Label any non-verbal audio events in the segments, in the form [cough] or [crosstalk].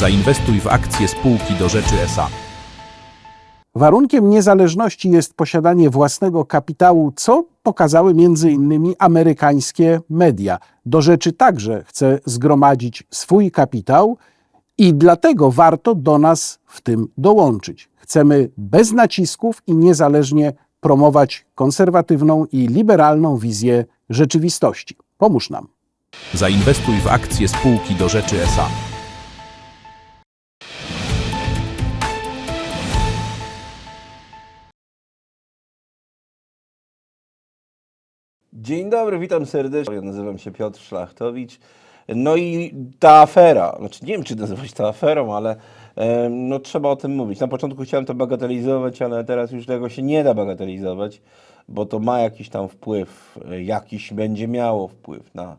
Zainwestuj w akcje spółki do rzeczy SA. Warunkiem niezależności jest posiadanie własnego kapitału, co pokazały między innymi amerykańskie media. Do rzeczy także chce zgromadzić swój kapitał i dlatego warto do nas w tym dołączyć. Chcemy bez nacisków i niezależnie promować konserwatywną i liberalną wizję rzeczywistości. Pomóż nam. Zainwestuj w akcje spółki do rzeczy SA. Dzień dobry, witam serdecznie. Ja nazywam się Piotr Szlachtowicz. No i ta afera, znaczy nie wiem, czy nazywać to aferą, ale em, no, trzeba o tym mówić. Na początku chciałem to bagatelizować, ale teraz już tego się nie da bagatelizować, bo to ma jakiś tam wpływ, e, jakiś będzie miało wpływ na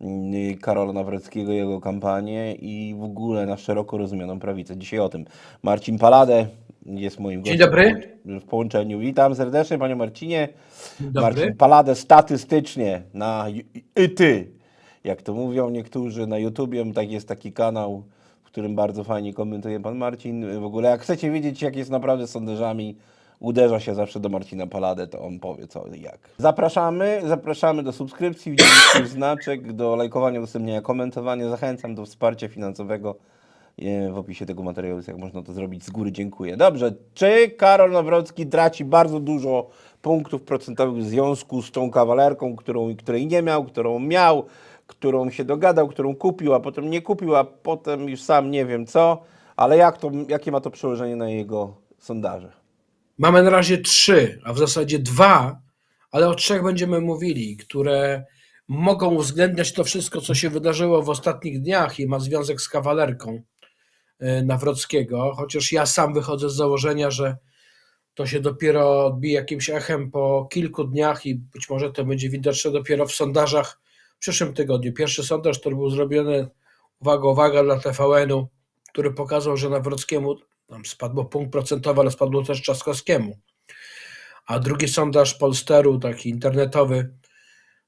mm, Karola Nawrockiego, jego kampanię i w ogóle na szeroko rozumianą prawicę. Dzisiaj o tym. Marcin Paladę jest moim Dzień gościem dobry. w połączeniu. Witam serdecznie, panie Marcinie. Dzień dobry. Marcin Paladę statystycznie na Ju- i ty, jak to mówią niektórzy na YouTubie, tak jest taki kanał, w którym bardzo fajnie komentuje pan Marcin. W ogóle jak chcecie wiedzieć jak jest naprawdę z sondażami, uderza się zawsze do Marcina Paladę, to on powie co i jak. Zapraszamy, zapraszamy do subskrypcji, widzieliście znaczek, do lajkowania, udostępniania, komentowania. Zachęcam do wsparcia finansowego. E, W opisie tego materiału jest jak można to zrobić z góry. Dziękuję. Dobrze, czy Karol Nawrocki traci bardzo dużo punktów procentowych w związku z tą kawalerką, którą, której nie miał, którą miał, którą się dogadał, którą kupił, a potem nie kupił, a potem już sam nie wiem co, ale jak to, jakie ma to przełożenie na jego sondaże? Mamy na razie trzy, a w zasadzie dwa, ale o trzech będziemy mówili, które mogą uwzględniać to wszystko, co się wydarzyło w ostatnich dniach i ma związek z kawalerką Nawrockiego, chociaż ja sam wychodzę z założenia, że to się dopiero odbije jakimś echem po kilku dniach i być może to będzie widoczne dopiero w sondażach w przyszłym tygodniu. Pierwszy sondaż, który był zrobiony, uwaga, uwaga, dla TVN-u, który pokazał, że Nawrockiemu tam spadło punkt procentowy, ale spadło też Trzaskowskiemu. A drugi sondaż Polsteru, taki internetowy,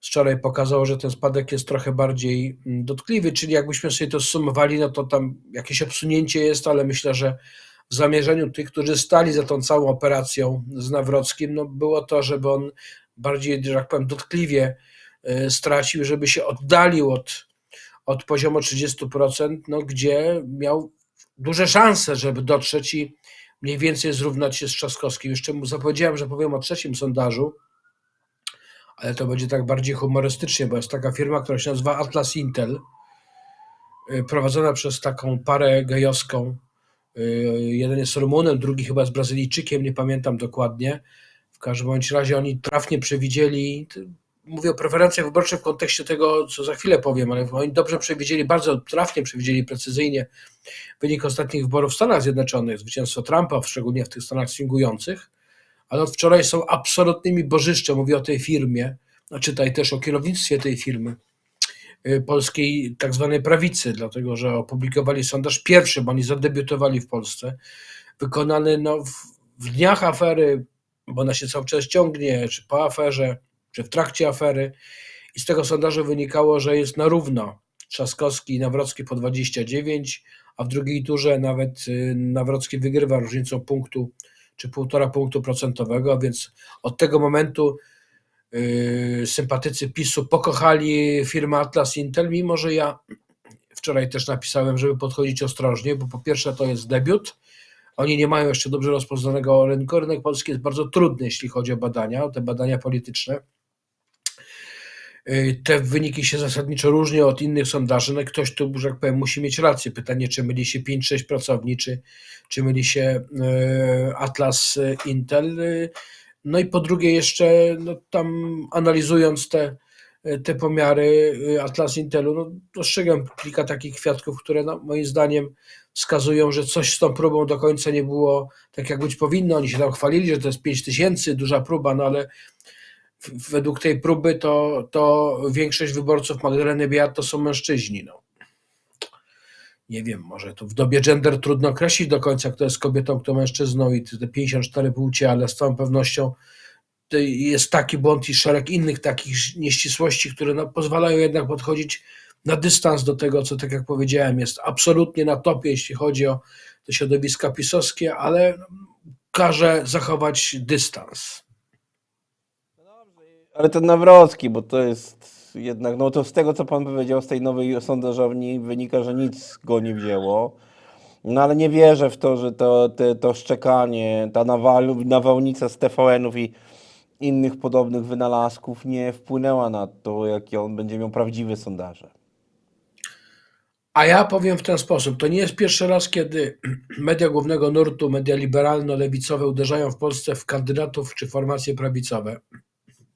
wczoraj pokazał, że ten spadek jest trochę bardziej mm, dotkliwy, czyli jakbyśmy sobie to zsumowali, no to tam jakieś obsunięcie jest, ale myślę, że w zamierzeniu tych, którzy stali za tą całą operacją z Nawrockim, no było to, żeby on bardziej, że tak powiem, dotkliwie y, stracił, żeby się oddalił od, od poziomu 30%, no, gdzie miał duże szanse, żeby dotrzeć i mniej więcej zrównać się z Trzaskowskim. Jeszcze mu zapowiedziałem, że powiem o trzecim sondażu, ale to będzie tak bardziej humorystycznie, bo jest taka firma, która się nazywa Atlas Intel, y, prowadzona przez taką parę gejowską. Y, Jeden jest Rumunem, drugi chyba jest Brazylijczykiem, nie pamiętam dokładnie. W każdym bądź razie oni trafnie przewidzieli, mówię o preferencjach wyborczych w kontekście tego, co za chwilę powiem, ale oni dobrze przewidzieli, bardzo trafnie przewidzieli, precyzyjnie wynik ostatnich wyborów w Stanach Zjednoczonych, zwycięstwo Trumpa, szczególnie w tych Stanach swingujących, ale od wczoraj są absolutnymi bożyszcze, mówię o tej firmie, czytaj też o kierownictwie tej firmy y, polskiej tak zwanej prawicy, dlatego że opublikowali sondaż pierwszy, bo oni zadebiutowali w Polsce, wykonany no, w, w dniach afery, bo ona się cały czas ciągnie, czy po aferze, czy w trakcie afery. I z tego sondażu wynikało, że jest na równo. Trzaskowski i Nawrocki po 29, a w drugiej turze nawet y, Nawrocki wygrywa różnicą punktu czy półtora punktu procentowego, więc od tego momentu yy, sympatycy PiSu pokochali firmę Atlas Intel, mimo że ja wczoraj też napisałem, żeby podchodzić ostrożnie, bo po pierwsze to jest debiut, oni nie mają jeszcze dobrze rozpoznanego rynku, rynek polski jest bardzo trudny, jeśli chodzi o badania, o te badania polityczne. Yy, Te wyniki się zasadniczo różnią od innych sondaży. No ktoś tu, że tak powiem, musi mieć rację. Pytanie, czy myli się 5-6 pracowni, czy, czy myli się yy, Atlas yy, Intel. No i po drugie jeszcze no, tam analizując te, te pomiary Atlas Intelu, no, dostrzegam kilka takich kwiatków, które no, moim zdaniem wskazują, że coś z tą próbą do końca nie było tak, jak być powinno. Oni się tam chwalili, że to jest 5 tysięcy, duża próba, no ale według tej próby to, to większość wyborców Magdaleny Biat to są mężczyźni. No. Nie wiem, może tu w dobie gender trudno określić do końca, kto jest kobietą, kto mężczyzną i te 54 płcie, ale z całą pewnością jest taki błąd i szereg innych takich nieścisłości, które no, pozwalają jednak podchodzić na dystans do tego, co tak jak powiedziałem, jest absolutnie na topie, jeśli chodzi o te środowiska pisowskie, ale każe zachować dystans. Ale ten Nawrocki, bo to jest jednak, no to z tego, co pan powiedział, z tej nowej sondażowni wynika, że nic go nie wzięło. No ale nie wierzę w to, że to, te, to szczekanie, ta nawal, nawałnica z TVN-ów i innych podobnych wynalazków nie wpłynęła na to, jakie on będzie miał prawdziwe sondaże. A ja powiem w ten sposób, to nie jest pierwszy raz, kiedy [clears throat] media głównego nurtu, media liberalno-lewicowe uderzają w Polsce w kandydatów czy formacje prawicowe.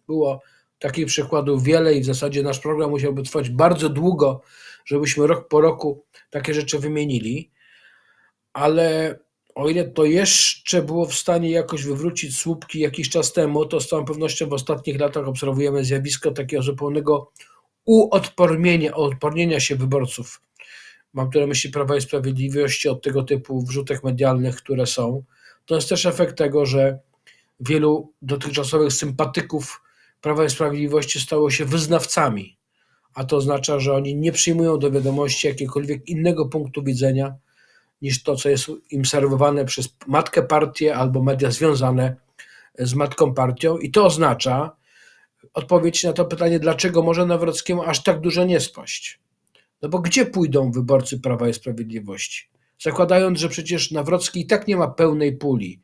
Było takich przykładów wiele i w zasadzie nasz program musiałby trwać bardzo długo, żebyśmy rok po roku takie rzeczy wymienili, ale o ile to jeszcze było w stanie jakoś wywrócić słupki jakiś czas temu, to z całą pewnością w ostatnich latach obserwujemy zjawisko takiego zupełnego uodpornienia, odpornienia się wyborców mam tu na myśli Prawa i Sprawiedliwości od tego typu wrzutek medialnych, które są. To jest też efekt tego, że wielu dotychczasowych sympatyków Prawa i Sprawiedliwości stało się wyznawcami, a to oznacza, że oni nie przyjmują do wiadomości jakiegokolwiek innego punktu widzenia niż to, co jest im serwowane przez matkę partię albo media związane z matką partią i to oznacza odpowiedź na to pytanie, dlaczego może Nawrockiemu aż tak dużo nie spaść. No bo gdzie pójdą wyborcy Prawa i Sprawiedliwości? Zakładając, że przecież Nawrocki i tak nie ma pełnej puli,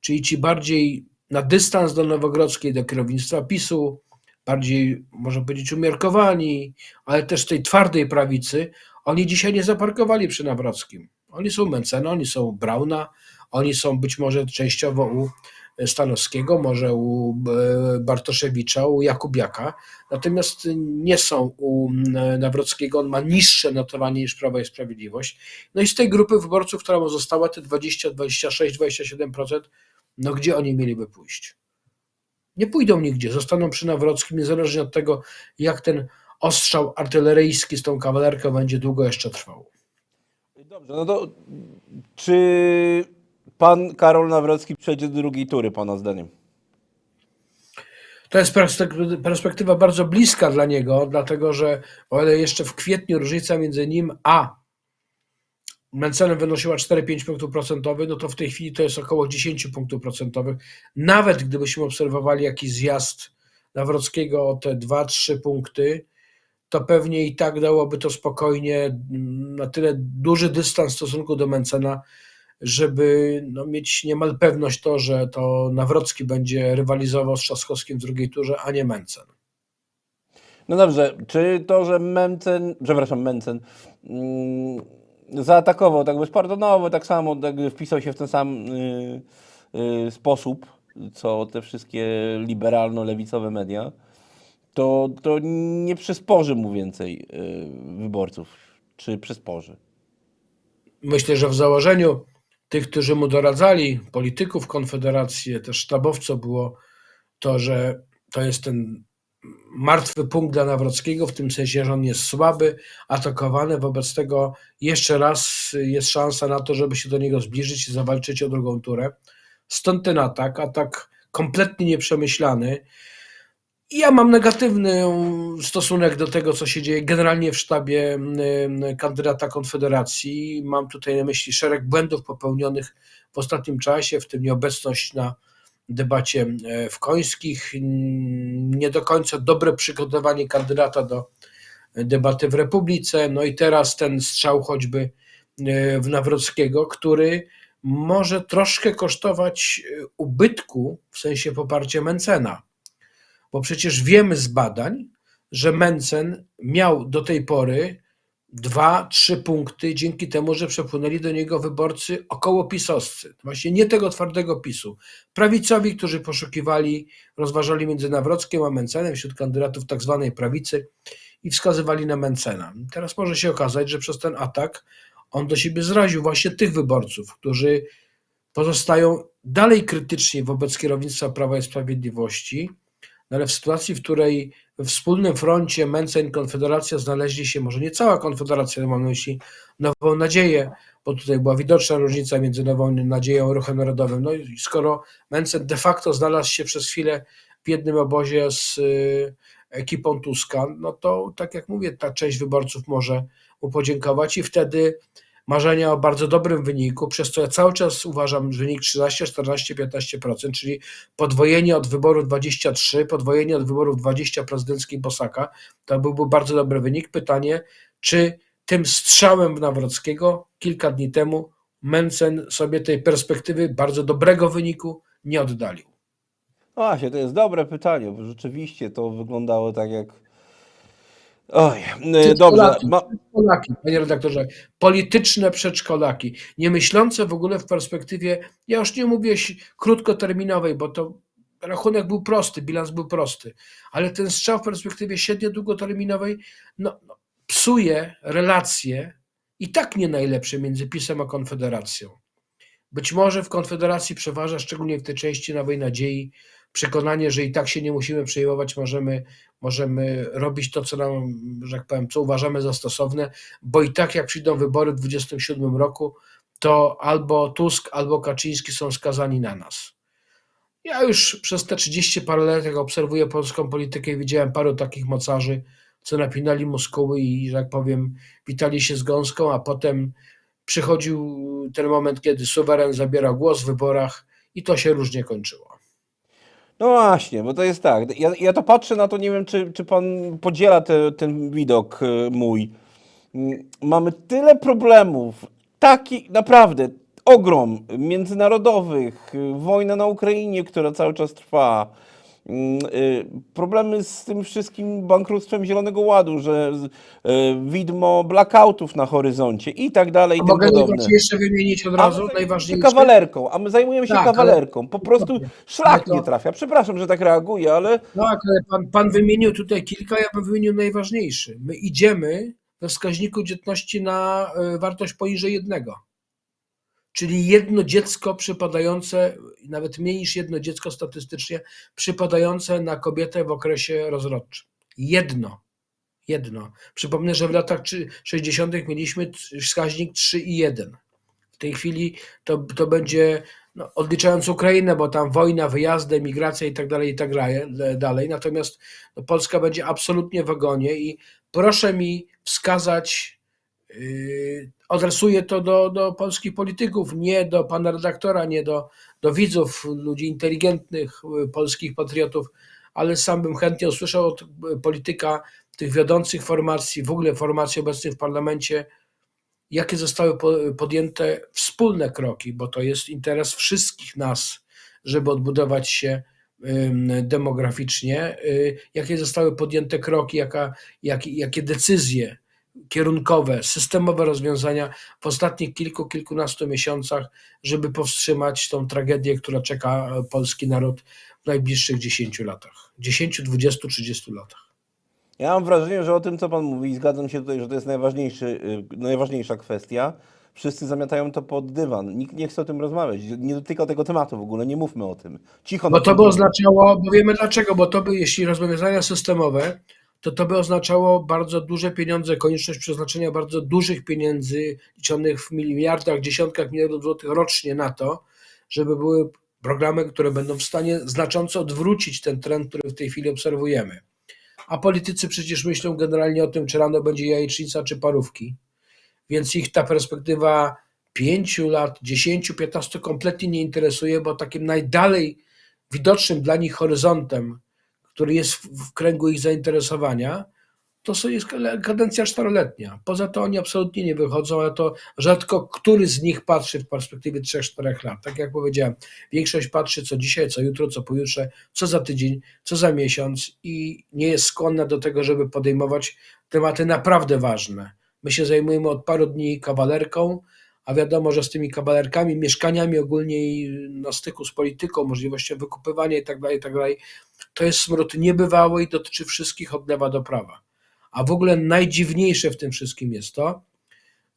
czyli ci bardziej na dystans do Nowogrodzkiej, do kierownictwa PiSu, bardziej, można powiedzieć, umiarkowani, ale też tej twardej prawicy, oni dzisiaj nie zaparkowali przy Nawrockim. Oni są Mencena, oni są Brauna, oni są być może częściowo u Stanowskiego, może u e, Bartoszewicza, u Jakubiaka, natomiast nie są u Nawrockiego, on ma niższe notowanie niż Prawo i Sprawiedliwość. No i z tej grupy wyborców, która mu została, te 20, 26, 27%, no gdzie oni mieliby pójść? Nie pójdą nigdzie, zostaną przy Nawrockim, niezależnie od tego, jak ten ostrzał artyleryjski z tą kawalerką będzie długo jeszcze trwał. Dobrze, no to czy pan Karol Nawrocki przejdzie do drugiej tury, pana zdaniem? To jest perspek- perspektywa bardzo bliska dla niego, dlatego że o ile jeszcze w kwietniu różnica między nim a Mencenem wynosiła 4-5 punktów procentowych, no to w tej chwili to jest około 10 punktów procentowych. Nawet gdybyśmy obserwowali jakiś zjazd Nawrockiego o te 2-3 punkty, to pewnie i tak dałoby to spokojnie mm, na tyle duży dystans w stosunku do Mencena, żeby no, mieć niemal pewność to, że to Nawrocki będzie rywalizował z Trzaskowskim w drugiej turze, a nie Mencen. No dobrze, czy to, że Mencen, przepraszam, Mencen mm, zaatakował tak bezpardonowo, tak samo tak wpisał się w ten sam y, y, sposób, co te wszystkie liberalno-lewicowe media, to, to nie przysporzy mu więcej y, wyborców, czy przysporzy? Myślę, że w założeniu tych, którzy mu doradzali, polityków Konfederacji, też sztabowców, było to, że to jest ten martwy punkt dla Nawrockiego, w tym sensie, że on jest słaby, atakowany, wobec tego jeszcze raz jest szansa na to, żeby się do niego zbliżyć i zawalczyć o drugą turę. Stąd ten atak, atak kompletnie nieprzemyślany. Ja mam negatywny stosunek do tego, co się dzieje generalnie w sztabie kandydata Konfederacji. Mam tutaj na myśli szereg błędów popełnionych w ostatnim czasie, w tym nieobecność na debacie e, w Końskich, mm, nie do końca dobre przygotowanie kandydata do debaty w Republice, no i teraz ten strzał choćby e, w Nawrockiego, który może troszkę kosztować e, ubytku w sensie poparcia Mencena. Bo przecież wiemy z badań, że Mencen miał do tej pory dwa, trzy punkty dzięki temu, że przepłynęli do niego wyborcy około pisowscy. Właśnie nie tego twardego PiSu. Prawicowi, którzy poszukiwali, rozważali między Nawrockiem a Mencenem wśród kandydatów tak zwanej prawicy i wskazywali na Mencena. Teraz może się okazać, że przez ten atak on do siebie zraził właśnie tych wyborców, którzy pozostają dalej krytyczni wobec kierownictwa Prawa i Sprawiedliwości, no ale w sytuacji, w której we wspólnym froncie Mencen i Konfederacja znaleźli się, może nie cała Konfederacja, mam na myśli Nową Nadzieję, bo tutaj była widoczna różnica między Nową Nadzieją a Ruchem Narodowym. No i skoro Mencen de facto znalazł się przez chwilę w jednym obozie z y, ekipą Tuska, no to tak jak mówię, ta część wyborców może mu podziękować i wtedy marzenia o bardzo dobrym wyniku, przez co ja cały czas uważam wynik 13, 14, 15%, czyli podwojenie od wyborów 23, podwojenie od wyborów 20 prezydenckich Bosaka, to byłby bardzo dobry wynik. Pytanie, czy tym strzałem w Nawrockiego kilka dni temu Mencen sobie tej perspektywy bardzo dobrego wyniku nie oddalił. No właśnie, to jest dobre pytanie, bo rzeczywiście to wyglądało tak jak... Oj, e, dobrze. Przedszkolaki, Ma... przedszkolaki, panie redaktorze, polityczne przedszkolaki, nie myślące w ogóle w perspektywie, ja już nie mówię krótkoterminowej, bo to rachunek był prosty, bilans był prosty, ale ten strzał w perspektywie średnio długoterminowej no, no, psuje relacje i tak nie najlepsze między PiSem a Konfederacją. Być może w Konfederacji przeważa, szczególnie w tej części Nowej Nadziei, przekonanie, że i tak się nie musimy przejmować, możemy, możemy robić to, co nam, że tak powiem, co uważamy za stosowne, bo i tak jak przyjdą wybory w 2027 roku, to albo Tusk, albo Kaczyński są skazani na nas. Ja już przez te 30 parę lat, jak obserwuję polską politykę, widziałem paru takich mocarzy, co napinali muskuły i, że tak powiem, witali się z gąską, a potem przychodził ten moment, kiedy suweren zabierał głos w wyborach i to się różnie kończyło. No właśnie, bo to jest tak. Ja, ja to patrzę na to, nie wiem, czy, czy pan podziela te, ten widok e, mój. Mm, Mamy tyle problemów, taki naprawdę ogrom międzynarodowych, y, wojna na Ukrainie, która cały czas trwa. Mm, y, Problemy z tym wszystkim bankructwem Zielonego Ładu, że y, widmo blackoutów na horyzoncie i tak dalej, A mogę podobne. najważniejsze wymienić od razu? Najważniejsze? kawalerką, a my zajmujemy się Tak, ale- kawalerką. Po prostu Dokładnie. szlak to- nie trafia. Przepraszam, że tak reaguję, ale Tak, ale pan, pan wymienił tutaj kilka, ja bym wymienił najważniejszy. My idziemy we wskaźniku dzietności na y, wartość poniżej jednego. Czyli jedno dziecko przypadające, nawet mniej niż jedno dziecko statystycznie, przypadające na kobietę w okresie rozrodczym. Jedno. Jedno. Przypomnę, że w latach trzy- 60. mieliśmy wskaźnik 3,1. W tej chwili to, to będzie, no, odliczając Ukrainę, bo tam wojna, wyjazdy, migracja i tak dalej, i tak dalej. Natomiast no, Polska będzie absolutnie w ogonie i proszę mi wskazać, adresuję to do, do polskich polityków, nie do pana redaktora, nie do, do widzów, ludzi inteligentnych, yy, polskich patriotów, ale sam bym chętnie usłyszał od yy, polityka tych wiodących formacji, w ogóle formacji obecnych w parlamencie, jakie zostały po- podjęte wspólne kroki, bo to jest interes wszystkich nas, żeby odbudować się demograficznie, y, jakie zostały podjęte kroki, jaka, jak, jakie decyzje kierunkowe, systemowe rozwiązania w ostatnich kilku, kilkunastu miesiącach, żeby powstrzymać tą tragedię, która czeka e, polski naród w najbliższych 10 latach. 10, 20, 30 latach. Ja mam wrażenie, że o tym, co Pan mówi, zgadzam się tutaj, że to jest najważniejszy, y, najważniejsza kwestia. Wszyscy zamiatają to pod dywan. Nikt nie chce o tym rozmawiać. Nie dotyka tego tematu w ogóle, nie mówmy o tym. Cicho Bo to by oznaczało, bo wiemy dlaczego, bo to by, jeśli rozwiązania systemowe, to to by oznaczało bardzo duże pieniądze, konieczność przeznaczenia bardzo dużych pieniędzy, liczonych w miliardach, dziesiątkach miliardów złotych rocznie na to, żeby były programy, które będą w stanie znacząco odwrócić ten trend, który w tej chwili obserwujemy. A politycy przecież myślą generalnie o tym, czy rano będzie jajecznica, czy parówki. Więc ich ta perspektywa 5 lat, 10, 15 kompletnie nie interesuje, bo takim najdalej widocznym dla nich horyzontem, który jest w, kręgu ich zainteresowania, to są- jest kadencja czteroletnia. Poza to oni absolutnie nie wychodzą, ale to rzadko który z nich patrzy w perspektywie 3-4 lat. Tak jak powiedziałem, większość patrzy co dzisiaj, co jutro, co pojutrze, co za tydzień, co za miesiąc i nie jest skłonna do tego, żeby podejmować tematy naprawdę ważne. My się zajmujemy od paru dni kawalerką, a wiadomo, że z tymi kawalerkami, mieszkaniami ogólnie i na styku z polityką, możliwością wykupywania itd., itd., to jest smród niebywały i dotyczy wszystkich od lewa do prawa. A w ogóle najdziwniejsze w tym wszystkim jest to,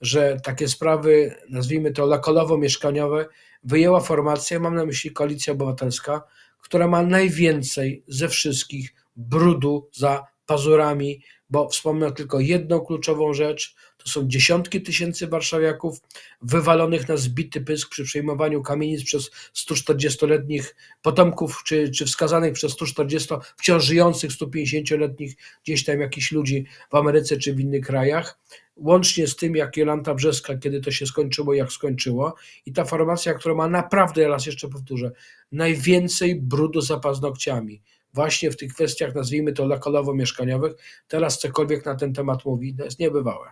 że takie sprawy, nazwijmy to lokalowo-mieszkaniowe, wyjęła formacja, mam na myśli Koalicja Obywatelska, która ma najwięcej ze wszystkich brudu za pazurami, bo wspomnę tylko jedną kluczową rzecz. To są dziesiątki tysięcy warszawiaków wywalonych na zbity pysk przy przejmowaniu kamienic przez 140-letnich potomków, czy, czy wskazanych przez 140 wciąż żyjących 150-letnich gdzieś tam jakichś ludzi w Ameryce czy w innych krajach. Łącznie z tym, jak Jolanta Brzeska, kiedy to się skończyło, jak skończyło. I ta formacja, która ma naprawdę, ja raz jeszcze powtórzę, najwięcej brudu za paznokciami. Właśnie w tych kwestiach, nazwijmy to lokalowo-mieszkaniowych, teraz cokolwiek na ten temat mówi, to jest niebywałe.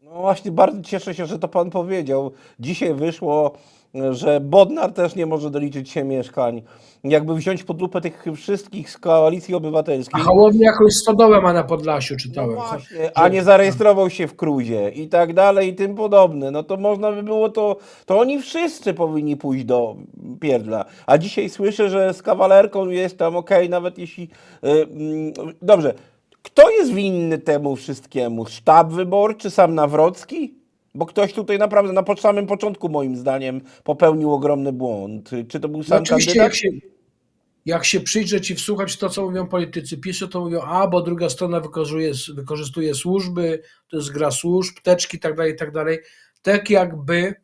No właśnie, bardzo cieszę się, że to pan powiedział. Dzisiaj wyszło, że Bodnar też nie może doliczyć się mieszkań. Jakby wziąć pod lupę tych wszystkich z koalicji A obywatelskiej. Hołownia jakąś stodołę ma na Podlasiu, No czytałem. właśnie, a nie zarejestrował się w Kruzie i tak dalej i tym podobne. No to można by było to, to oni wszyscy powinni pójść do pierdla. A dzisiaj słyszę, że z kawalerką jest tam okej, nawet jeśli... y, mm, dobrze, kto jest winny temu wszystkiemu? Sztab wyborczy, sam Nawrocki? Bo ktoś tutaj naprawdę na samym początku moim zdaniem popełnił ogromny błąd. Czy to był No sam oczywiście, kandydat? jak się, jak się przyjrzeć i wsłuchać to, co mówią politycy PiSu, to mówią, a, bo druga strona wykorzystuje, służby, to jest gra służb, teczki i tak dalej, i tak dalej. Tak jakby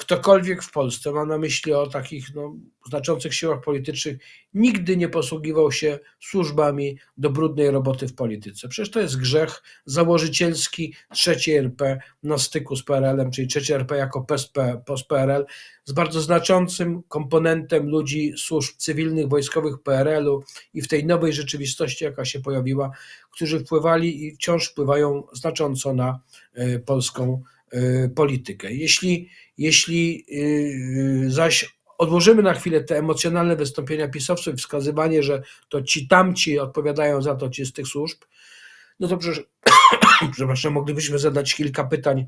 ktokolwiek w Polsce, mam na myśli o takich no, znaczących siłach politycznych, nigdy nie posługiwał się służbami do brudnej roboty w polityce. Przecież to jest grzech założycielski trzeciej RP na styku z PRL-em, czyli trzeciej RP jako post-PRL, z bardzo znaczącym komponentem ludzi służb cywilnych, wojskowych PRL-u i w tej nowej rzeczywistości, jaka się pojawiła, którzy wpływali i wciąż wpływają znacząco na y, polską politykę. Jeśli, jeśli y, zaś odłożymy na chwilę te emocjonalne wystąpienia pisowców i wskazywanie, że to ci tamci odpowiadają za to, ci z tych służb, no to przecież, [coughs] przepraszam, moglibyśmy zadać kilka pytań,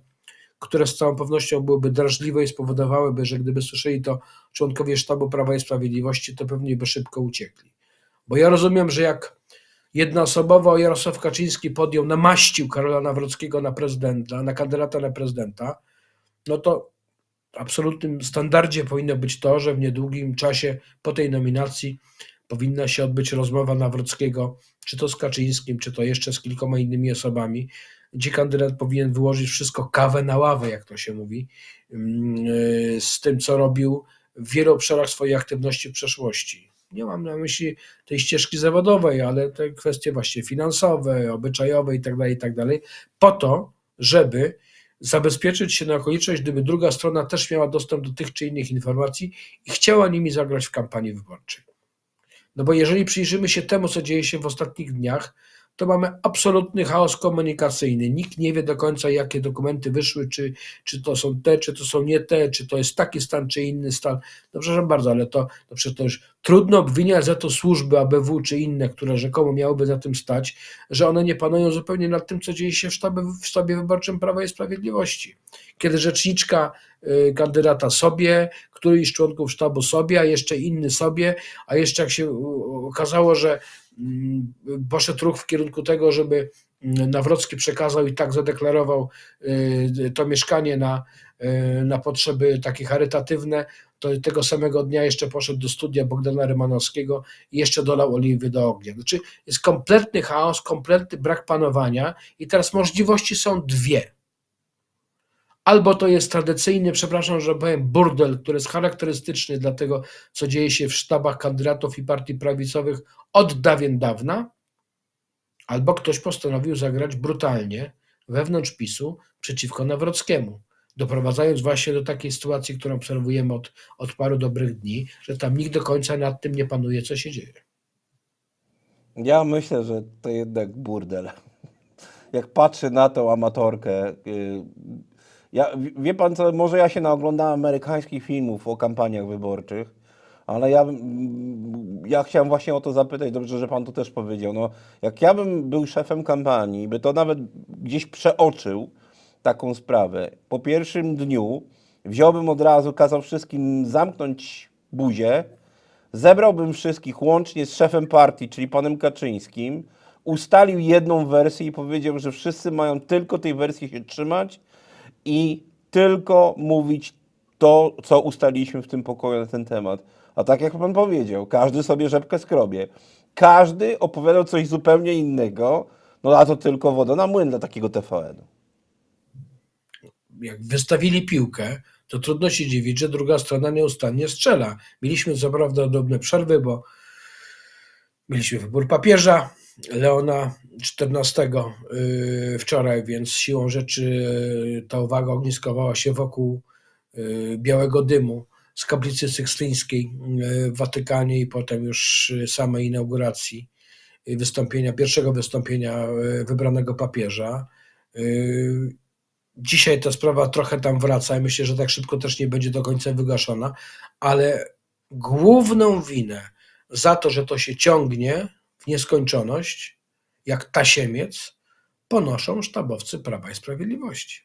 które z całą pewnością byłyby drażliwe i spowodowałyby, że gdyby słyszeli to członkowie sztabu Prawa i Sprawiedliwości, to pewnie by szybko uciekli. Bo ja rozumiem, że jak jednoosobowo Jarosław Kaczyński podjął, namaścił Karola Nawrockiego na prezydenta, na kandydata na prezydenta, no to w absolutnym standardzie powinno być to, że w niedługim czasie po tej nominacji powinna się odbyć rozmowa Nawrockiego, czy to z Kaczyńskim, czy to jeszcze z kilkoma innymi osobami, gdzie kandydat powinien wyłożyć wszystko kawę na ławę, jak to się mówi, mm, yy, z tym, co robił w wielu obszarach swojej aktywności w przeszłości. Nie mam na myśli tej ścieżki zawodowej, ale te kwestie właśnie finansowe, obyczajowe itd., itd., po to, żeby zabezpieczyć się na okoliczność, gdyby druga strona też miała dostęp do tych czy innych informacji i chciała nimi zagrać w kampanii wyborczej. No bo jeżeli przyjrzymy się temu, co dzieje się w ostatnich dniach, to mamy absolutny chaos komunikacyjny. Nikt nie wie do końca, jakie dokumenty wyszły, czy, czy to są te, czy to są nie te, czy to jest taki stan, czy inny stan. No przepraszam bardzo, ale to, to przecież to już trudno obwiniać za to służby ABW czy inne, które rzekomo miałyby za tym stać, że one nie panują zupełnie nad tym, co dzieje się w sztabie, w sztabie wyborczym Prawa i Sprawiedliwości. Kiedy rzeczniczka y, kandydata sobie, któryś z członków sztabu sobie, a jeszcze inny sobie, a jeszcze jak się u- okazało, że mm, poszedł ruch w kierunku tego, żeby mm, Nawrocki przekazał i tak zadeklarował y, to mieszkanie na, y, na potrzeby takie charytatywne, to tego samego dnia jeszcze poszedł do studia Bogdana Rymanowskiego i jeszcze dolał oliwy do ognia. Znaczy jest kompletny chaos, kompletny brak panowania i teraz możliwości są dwie. Albo to jest tradycyjny, przepraszam, że powiem, burdel, który jest charakterystyczny dla tego, co dzieje się w sztabach kandydatów i partii prawicowych od dawien dawna, albo ktoś postanowił zagrać brutalnie wewnątrz PiSu przeciwko Nawrockiemu, doprowadzając właśnie do takiej sytuacji, którą obserwujemy od, od paru dobrych dni, że tam nikt do końca nad tym nie panuje, co się dzieje. Ja myślę, że to jednak burdel. Jak patrzę na tą amatorkę, y, ja, wie pan co, może ja się naoglądałem amerykańskich filmów o kampaniach wyborczych, ale ja, ja chciałem właśnie o to zapytać, dobrze, że pan to też powiedział. No, jak ja bym był szefem kampanii, by to nawet gdzieś przeoczył taką sprawę, po pierwszym dniu wziąłbym od razu, kazał wszystkim zamknąć buzię, zebrałbym wszystkich łącznie z szefem partii, czyli panem Kaczyńskim, ustalił jedną wersję i powiedział, że wszyscy mają tylko tej wersji się trzymać i tylko mówić to, co ustaliliśmy w tym pokoju na ten temat. A tak jak pan powiedział, każdy sobie rzepkę skrobie. każdy opowiadał coś zupełnie innego, no a to tylko woda na młyn dla takiego TVN-u. Jak wystawili piłkę, to trudno się dziwić, że druga strona nieustannie strzela. Mieliśmy co prawda drobne przerwy, bo mieliśmy wybór papieża Leona XIV yy, wczoraj, więc siłą rzeczy yy, ta uwaga ogniskowała się wokół yy, białego dymu z kaplicy sykstyńskiej w Watykanie i potem już samej inauguracji wystąpienia, pierwszego wystąpienia wybranego papieża. Dzisiaj ta sprawa trochę tam wraca i myślę, że tak szybko też nie będzie do końca wygaszona, ale główną winę za to, że to się ciągnie w nieskończoność, jak tasiemiec, ponoszą sztabowcy Prawa i Sprawiedliwości.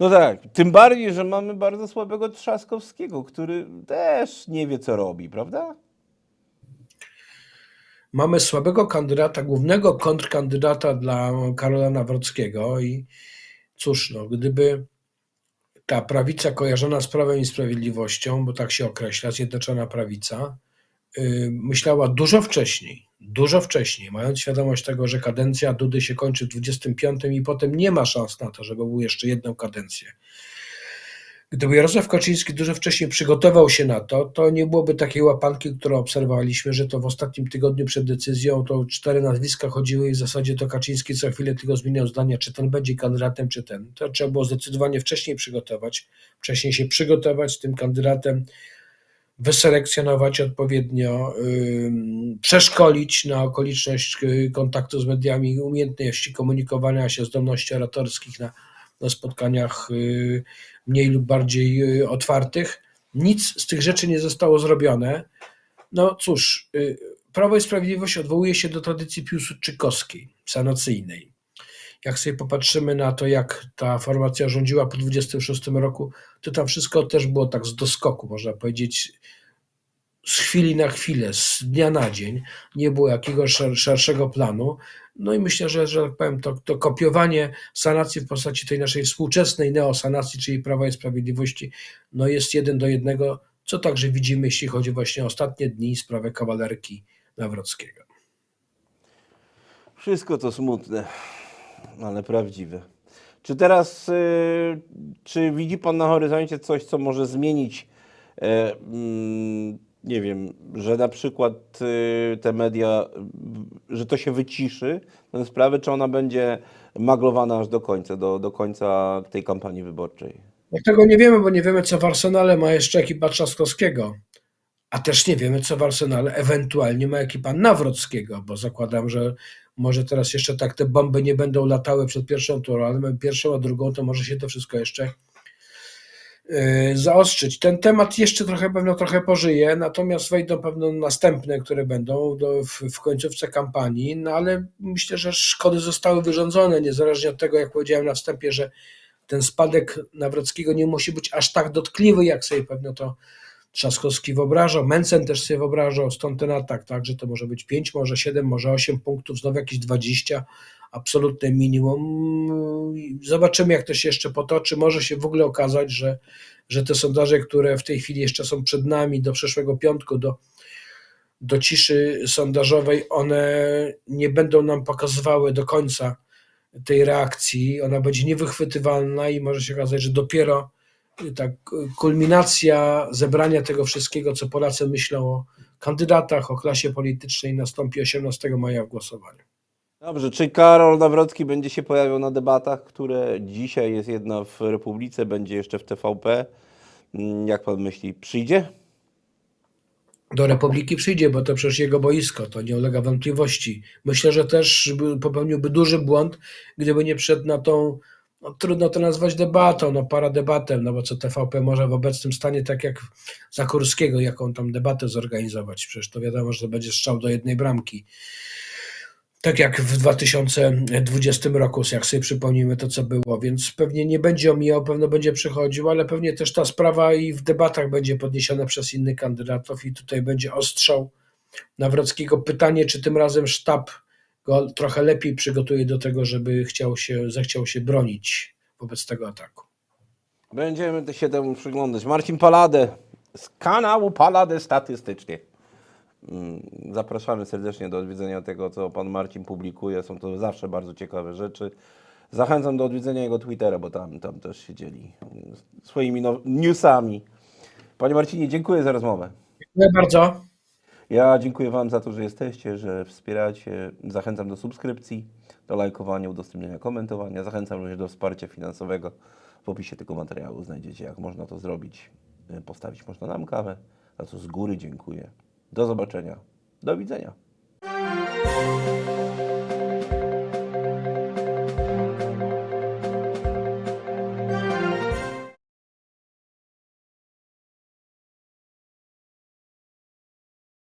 No tak, tym bardziej, że mamy bardzo słabego Trzaskowskiego, który też nie wie, co robi, prawda? Mamy słabego kandydata, głównego kontrkandydata dla Karola Nawrockiego i cóż, no, gdyby ta prawica kojarzona z Prawem i Sprawiedliwością, bo tak się określa, Zjednoczona Prawica, yy, myślała dużo wcześniej, dużo wcześniej, mając świadomość tego, że kadencja Dudy się kończy w 25 i potem nie ma szans na to, żeby był jeszcze jedną kadencję. Gdyby Jarosław Kaczyński dużo wcześniej przygotował się na to, to nie byłoby takiej łapanki, którą obserwowaliśmy, że to w ostatnim tygodniu przed decyzją to cztery nazwiska chodziły i w zasadzie to Kaczyński co chwilę tylko zmieniał zdania, czy ten będzie kandydatem, czy ten. To trzeba było zdecydowanie wcześniej przygotować, wcześniej się przygotować tym kandydatem, wyselekcjonować odpowiednio, ym, przeszkolić na okoliczność y, kontaktu z mediami, umiejętności komunikowania się, zdolności oratorskich na, na spotkaniach y, mniej lub bardziej y, otwartych. Nic z tych rzeczy nie zostało zrobione. No cóż, y, Prawo i Sprawiedliwość odwołuje się do tradycji piłsudczykowskiej, sanacyjnej. Jak sobie popatrzymy na to, jak ta formacja rządziła po 26 roku, to tam wszystko też było tak z doskoku, można powiedzieć, z chwili na chwilę, z dnia na dzień. Nie było jakiegoś szer- szerszego planu. No i myślę, że, że tak powiem, to, to kopiowanie sanacji w postaci tej naszej współczesnej neosanacji, czyli Prawa i Sprawiedliwości, no jest jeden do jednego, co także widzimy, jeśli chodzi właśnie o ostatnie dni sprawę kawalerki Nawrockiego. Wszystko to smutne, ale prawdziwe. Czy teraz, y, czy widzi Pan na horyzoncie coś, co może zmienić, e, mm, nie wiem, że na przykład y, te media, że to się wyciszy, tę sprawę, czy ona będzie maglowana aż do końca, do, do końca tej kampanii wyborczej? No tego nie wiemy, bo nie wiemy, co w arsenale ma jeszcze ekipa Trzaskowskiego. A też nie wiemy, co w arsenale ewentualnie ma ekipa Nawrockiego, bo zakładam, że może teraz jeszcze tak te bomby nie będą latały przed pierwszą turą, ale pierwszą, a drugą to może się to wszystko jeszcze zaostrzyć. Ten temat jeszcze trochę pewno trochę pożyje, natomiast wejdą pewno następne, które będą do, w, w końcówce kampanii, no ale myślę, że szkody zostały wyrządzone, niezależnie od tego, jak powiedziałem na wstępie, że ten spadek Nawrockiego nie musi być aż tak dotkliwy, jak sobie pewno to Trzaskowski wyobrażał, Mencen też sobie wyobrażał, stąd ten atak, tak, że to może być 5, może 7, może 8 punktów, znowu jakieś 20, absolutne minimum. Zobaczymy, jak to się jeszcze potoczy. Może się w ogóle okazać, że, że te sondaże, które w tej chwili jeszcze są przed nami do przyszłego piątku, do, do ciszy sondażowej, one nie będą nam pokazywały do końca tej reakcji. Ona będzie niewychwytywalna i może się okazać, że dopiero ta kulminacja zebrania tego wszystkiego, co Polacy myślą o kandydatach, o klasie politycznej, nastąpi 18 maja w głosowaniu. Dobrze, czy Karol Nawrocki będzie się pojawiał na debatach, które dzisiaj jest jedna w Republice, będzie jeszcze w TVP? Mm, Jak pan myśli, przyjdzie? do Republiki przyjdzie, bo to przecież jego boisko, to nie ulega wątpliwości. Myślę, że też by- popełniłby duży błąd, gdyby nie wszedł na tą, no, trudno to nazwać debatą, no paradebatę, no bo co TVP może w obecnym stanie, tak jak za Kurskiego, jaką tam debatę zorganizować, przecież to wiadomo, że to będzie strzał do jednej bramki. Tak jak w 2020 roku, jak sobie przypomnimy to, co było, więc pewnie nie będzie omijał, pewno będzie przychodził, ale pewnie też ta sprawa i w debatach będzie podniesiona przez innych kandydatów i tutaj będzie ostrzał Nawrockiego. Pytanie, czy tym razem sztab go trochę lepiej przygotuje do tego, żeby chciał się, zechciał się bronić wobec tego ataku. Będziemy się temu przyglądać. Marcin Paladę z kanału Paladę Statystycznie. Mm, Zapraszamy serdecznie do odwiedzenia tego, co pan Marcin publikuje. Są to zawsze bardzo ciekawe rzeczy. Zachęcam do odwiedzenia jego Twittera, bo tam, tam też się dzieli swoimi newsami. Panie Marcinie, dziękuję za rozmowę. Dziękuję bardzo. Ja dziękuję Wam za to, że jesteście, że wspieracie. Zachęcam do subskrypcji, do lajkowania, udostępniania, komentowania. Zachęcam również do wsparcia finansowego. W opisie tego materiału znajdziecie, jak można to zrobić. Postawić można nam kawę, za co z góry dziękuję. Do zobaczenia. Do widzenia.